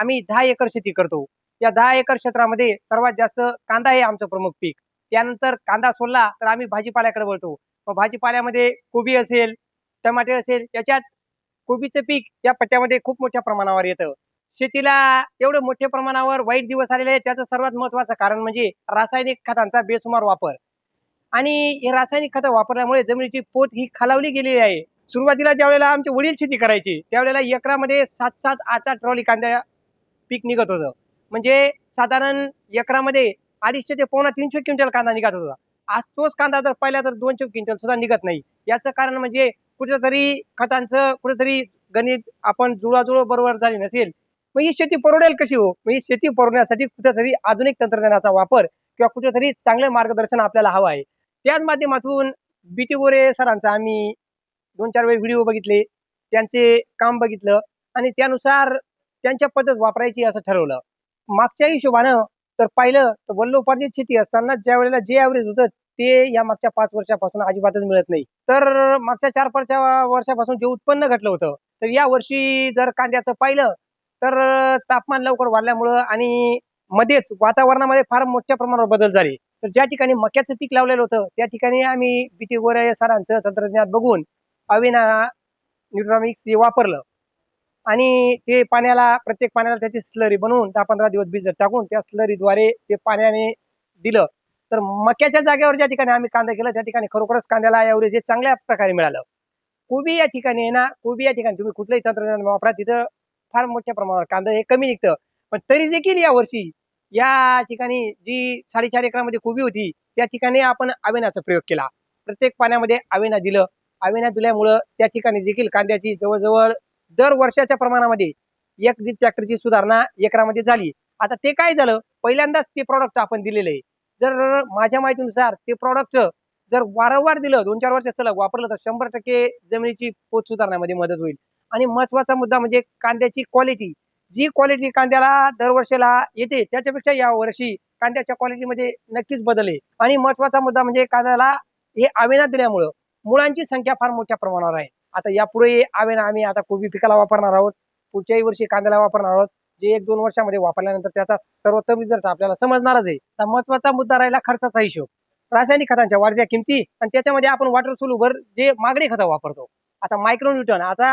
आम्ही दहा एकर शेती करतो. या दहा एकर क्षेत्रामध्ये सर्वात जास्त कांदा हे आमचं प्रमुख पीक. त्यानंतर कांदा सोडला तर आम्ही भाजीपाल्याकडे वळतो. मग भाजीपाल्यामध्ये कोबी असेल टमाटे असेल याच्यात कोबीचं पीक या पट्ट्यामध्ये खूप मोठ्या प्रमाणावर येतं. शेतीला एवढं मोठ्या प्रमाणावर वाईट दिवस आलेले आहेत त्याचं सर्वात महत्वाचं कारण म्हणजे रासायनिक खतांचा बेसुमार वापर. आणि हे रासायनिक खतं वापरल्यामुळे जमिनीची पोत ही खालावली गेलेली आहे. सुरुवातीला ज्यावेळेला आमचे वडील शेती करायची त्यावेळेला एकरामध्ये सात सात आठ आठ ट्रॉली कांदा पीक निघत होतं. म्हणजे साधारण एकरामध्ये अडीचशे ते पावणा तीनशे क्विंटल कांदा निघत होता. आज तोच कांदा जर पाहिला तर दोनशे क्विंटल सुद्धा निघत नाही. याचं कारण म्हणजे कुठेतरी खतांचं कुठेतरी गणित आपण जुळाजुळ बरोबर झाली नसेल मग ही शेती परवडेल कशी हो? मग ही शेती परवडण्यासाठी कुठेतरी आधुनिक तंत्रज्ञानाचा वापर किंवा कुठेतरी चांगलं मार्गदर्शन आपल्याला हवं आहे. त्याच माध्यमातून बी टी गोरे सरांचा आम्ही दोन चार वेळ व्हिडिओ बघितले त्यांचे काम बघितलं आणि त्यानुसार त्यांच्या पद्धत वापरायची असं ठरवलं. मागच्या हिशोबानं तर पाहिलं तर वल्लोपार्जित शेती असताना ज्या वेळेला जे ॲव्हरेज होतं ते या मागच्या पाच वर्षापासून अजिबातच मिळत नाही. तर मागच्या चार पाच वर्षापासून जे उत्पन्न घटलं होतं तर या वर्षी जर कांद्याचं पाहिलं तर तापमान लवकर वाढल्यामुळं आणि मध्येच वातावरणामध्ये फार मोठ्या प्रमाणावर बदल झाले. तर ज्या ठिकाणी मक्याचं पीक लावलेलं होतं त्या ठिकाणी आम्ही बीटी गोऱ्या सरांचं तंत्रज्ञान बघून अविना न्यूट्रॉमिक्स हे वापरलं. आणि ते पाण्याला प्रत्येक पाण्याला त्याची स्लरी बनवून दहा पंधरा दिवस भिजत टाकून त्या स्लरीद्वारे ते पाण्याने दिलं. तर मक्याच्या जागेवर ज्या ठिकाणी आम्ही कांदा केला त्या ठिकाणी खरोखरच कांद्याला एवढे जे चांगल्या प्रकारे मिळालं. कोबी या ठिकाणी आहे ना कोबी या ठिकाणी तुम्ही कुठलंही तंत्रज्ञान वापरा तिथं फार मोठ्या प्रमाणावर कांदा हे कमी निघतं. पण तरी देखील या वर्षी या ठिकाणी जी साडेचार एकरामध्ये कोबी होती त्या ठिकाणी आपण आवेनाचा प्रयोग केला. प्रत्येक पाण्यामध्ये आवेना दिलं. आवेना दिल्यामुळं त्या ठिकाणी देखील कांद्याची जवळजवळ दर वर्षाच्या प्रमाणामध्ये एक दीड ट्रॅक्टरची सुधारणा एकरामध्ये झाली. आता ते काय झालं? पहिल्यांदाच ते प्रॉडक्ट आपण दिलेलं आहे. जर माझ्या माहितीनुसार ते प्रॉडक्ट जर वारंवार दिलं दोन चार वर्ष सलग वापरलं तर शंभर टक्के जमिनीची पोत सुधारण्यामध्ये मदत होईल. आणि महत्त्वाचा मुद्दा म्हणजे कांद्याची क्वालिटी जी क्वालिटी कांद्याला दरवर्षीला येते त्याच्यापेक्षा या वर्षी कांद्याच्या क्वालिटीमध्ये नक्कीच बदल आहे. आणि महत्त्वाचा मुद्दा म्हणजे कांद्याला हे आवेनात दिल्यामुळं मुळांची संख्या फार मोठ्या प्रमाणावर आहे. आता यापुढे आवेना आम्ही आता कोबी पिकाला वापरणार आहोत. पुढच्याही वर्षी कांद्याला वापरणार आहोत. जे एक दोन वर्षामध्ये वापरल्यानंतर त्याचा सर्वोत्तम रिझल्ट आपल्याला समजणारच आहे. तर महत्त्वाचा मुद्दा राहिला खर्चाचा हिशोब. रासायनिक खतांच्या वाढत्या किमती आणि त्याच्यामध्ये आपण वॉटर सोलूवर जे मागणी खतं वापरतो. आता मायक्रो न्यूटन आता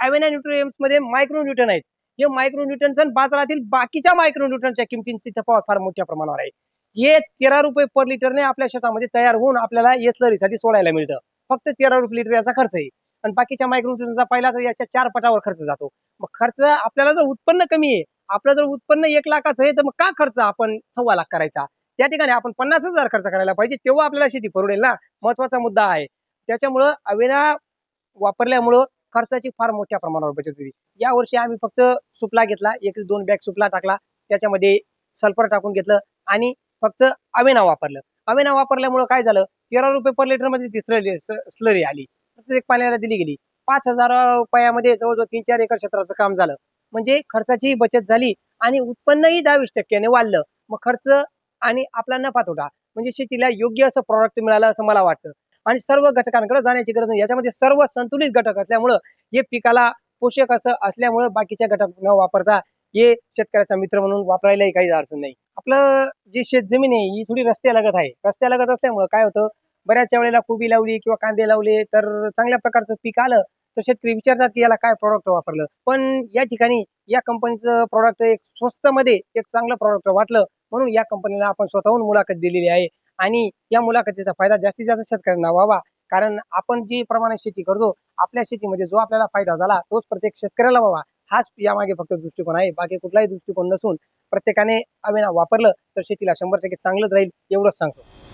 अवेना न्यूट्रिएम्समध्ये मायक्रो न्यूटन आहेत. हे मायक्रो बाजारातील बाकीच्या मायक्रो न्यूटनच्या किमतींची तफावत फार मोठ्या प्रमाणावर आहे. हे तेरा रुपये पर लिटरने आपल्या शेतामध्ये तयार होऊन आपल्याला एसलरीसाठी सोडायला मिळतं. फक्त तेरा रुपये लिटर याचा खर्च आहे. आणि बाकीच्या मायक्रो न्यूटनचा पहिला तर याच्या चार पटावर खर्च जातो. मग खर्च आपल्याला जर उत्पन्न कमी आहे आपलं जर उत्पन्न एक लाखाचं आहे तर मग का खर्च आपण सव्वा लाख करायचा? त्या ठिकाणी आपण पन्नास हजार खर्च करायला पाहिजे तेव्हा आपल्याला शेती परवडेल ना? महत्त्वाचा मुद्दा आहे. त्याच्यामुळं अवेना वापरल्यामुळं खर्चाची फार मोठ्या प्रमाणावर बचत होती. या वर्षी आम्ही फक्त सुपला घेतला एक दोन बॅग सुपला टाकला त्याच्यामध्ये सल्फर टाकून घेतलं आणि फक्त अवेना वापरलं. अवेना वापरल्यामुळं काय झालं? तेरा रुपये पर लिटरमध्ये ती स्लरी स्लरी आली. प्रत्येक पाण्याला दिली गेली. पाच हजार रुपयामध्ये जवळजवळ तीन चार एकर क्षेत्राचं काम झालं. म्हणजे खर्चाची बचत झाली आणि उत्पन्नही दहावीस टक्क्याने वाढलं. मग खर्च आणि आपला नफा तोटा म्हणजे शेतीला योग्य असं प्रॉडक्ट मिळालं असं मला वाटतं. आणि सर्व घटकांकडे जाण्याची गरज नाही. याच्यामध्ये सर्व संतुलित घटक असल्यामुळं हे पिकाला पोषक असं असल्यामुळं बाकीच्या घटक न वापरता हे शेतकऱ्याचा मित्र म्हणून वापरायलाही काही अडचण नाही. आपलं जी शेत जमीन आहे ही थोडी रस्त्यालगत आहे. रस्त्यालगत असल्यामुळं काय होतं? बऱ्याचशा वेळेला कोबी लावली किंवा कांदे लावले तर चांगल्या प्रकारचं पीक आलं तर शेतकरी विचारतात की याला काय प्रॉडक्ट वापरलं? पण या ठिकाणी या कंपनीचं प्रॉडक्ट एक स्वस्त मध्ये एक चांगलं प्रॉडक्ट वाटलं म्हणून या कंपनीला आपण स्वतःहून मुलाखत दिलेली आहे. आणि या मुलाखतीचा फायदा जास्तीत जास्त शेतकऱ्यांना व्हावा. कारण आपण जी प्रमाणात शेती करतो आपल्या शेतीमध्ये जो आपल्याला फायदा झाला तोच प्रत्येक शेतकऱ्याला व्हावा. हाच यामागे फक्त दृष्टिकोन आहे. बाकी कुठलाही दृष्टिकोन नसून प्रत्येकाने अवेना वापरलं तर शेतीला शंभर टक्के चांगलंच राहील एवढंच सांगतो.